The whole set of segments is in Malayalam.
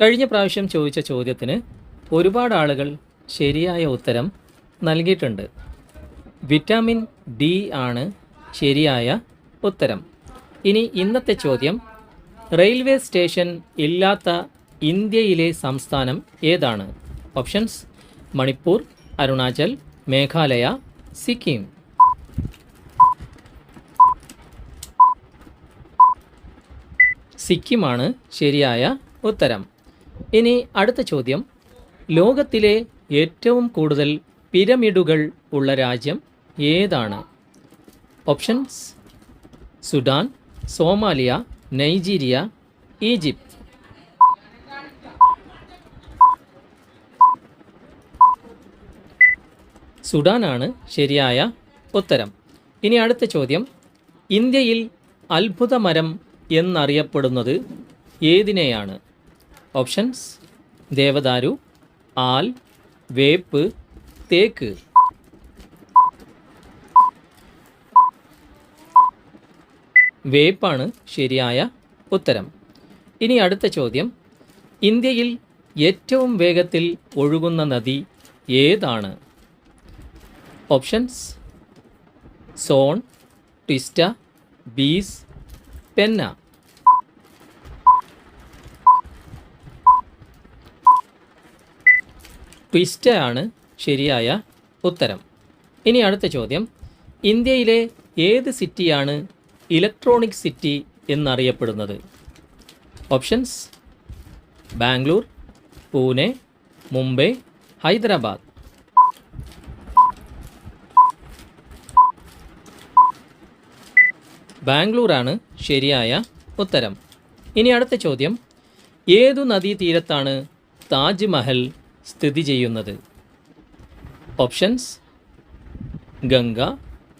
കഴിഞ്ഞ പ്രാവശ്യം ചോദിച്ച ചോദ്യത്തിന് ഒരുപാട് ആളുകൾ ശരിയായ ഉത്തരം നൽകിയിട്ടുണ്ട്. വിറ്റാമിൻ ഡി ആണ് ശരിയായ ഉത്തരം. ഇനി ഇന്നത്തെ ചോദ്യം റെയിൽവേ സ്റ്റേഷൻ ഇല്ലാത്ത ഇന്ത്യയിലെ സംസ്ഥാനം ഏതാണ്? ഓപ്ഷൻസ് മണിപ്പൂർ അരുണാചൽ മേഘാലയ സിക്കിം. സിക്കിമാണ് ശരിയായ ഉത്തരം. ഇനി അടുത്ത ചോദ്യം. ലോകത്തിലെ ഏറ്റവും കൂടുതൽ പിരമിഡുകൾ ഉള്ള രാജ്യം ഏതാണ്? Options Sudan Somalia Nigeria Egypt. സുഡാനാണ് ശരിയായ ഉത്തരം. ഇനി അടുത്ത ചോദ്യം. ഇന്ത്യയിൽ അത്ഭുതമരം എന്നറിയപ്പെടുന്നത് ഏതിനെയാണ്? ഓപ്ഷൻസ്. ദേവദാരു ആൽ വേപ്പ് തേക്ക്. വേപ്പാണ് ശരിയായ ഉത്തരം. ഇനി അടുത്ത ചോദ്യം. ഇന്ത്യയിൽ ഏറ്റവും വേഗത്തിൽ ഒഴുകുന്ന നദി ഏതാണ്? ഓപ്ഷൻസ്. സോൺ ട്വിസ്റ്റ ബീസ് പെന്ന. ട്വിസ്റ്റ ആണ് ശരിയായ ഉത്തരം. ഇനി അടുത്ത ചോദ്യം. ഇന്ത്യയിലെ ഏത് സിറ്റിയാണ് ഇലക്ട്രോണിക് സിറ്റി എന്നറിയപ്പെടുന്നത്? ഓപ്ഷൻസ് ബാംഗ്ലൂർ പൂനെ മുംബൈ ഹൈദരാബാദ്. ബാംഗ്ലൂരാണ് ശരിയായ ഉത്തരം. ഇനി അടുത്ത ചോദ്യം. ഏതു നദീതീരത്താണ് താജ്മഹൽ സ്ഥിതി ചെയ്യുന്നത്. ഓപ്ഷൻസ് ഗംഗ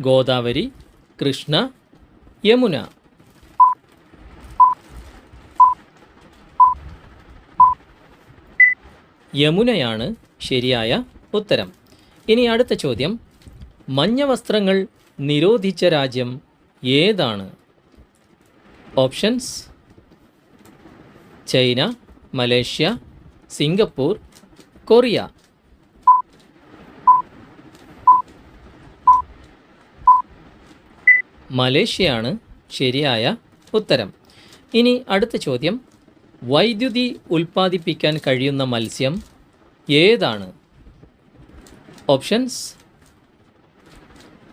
ഗോദാവരി കൃഷ്ണ യമുന. യമുനയാണ് ശരിയായ ഉത്തരം. ഇനി അടുത്ത ചോദ്യം. മഞ്ഞ വസ്ത്രങ്ങൾ നിരോധിച്ച രാജ്യം ഏതാണ്? Options China Malaysia Singapore Korea. മലേഷ്യയാണ് ശരിയായ ഉത്തരം. ഇനി അടുത്ത ചോദ്യം. വൈദ്യുതി ഉൽപ്പാദിപ്പിക്കാൻ കഴിയുന്ന മത്സ്യം ഏതാണ്? Options.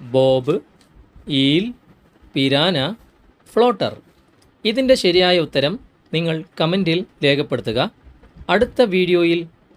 Bob eel piranha floater. ഇതിന്റെ ശരിയായ ഉത്തരം നിങ്ങൾ കമന്റിൽ രേഖപ്പെടുത്തുക. അടുത്ത വീഡിയോയിൽ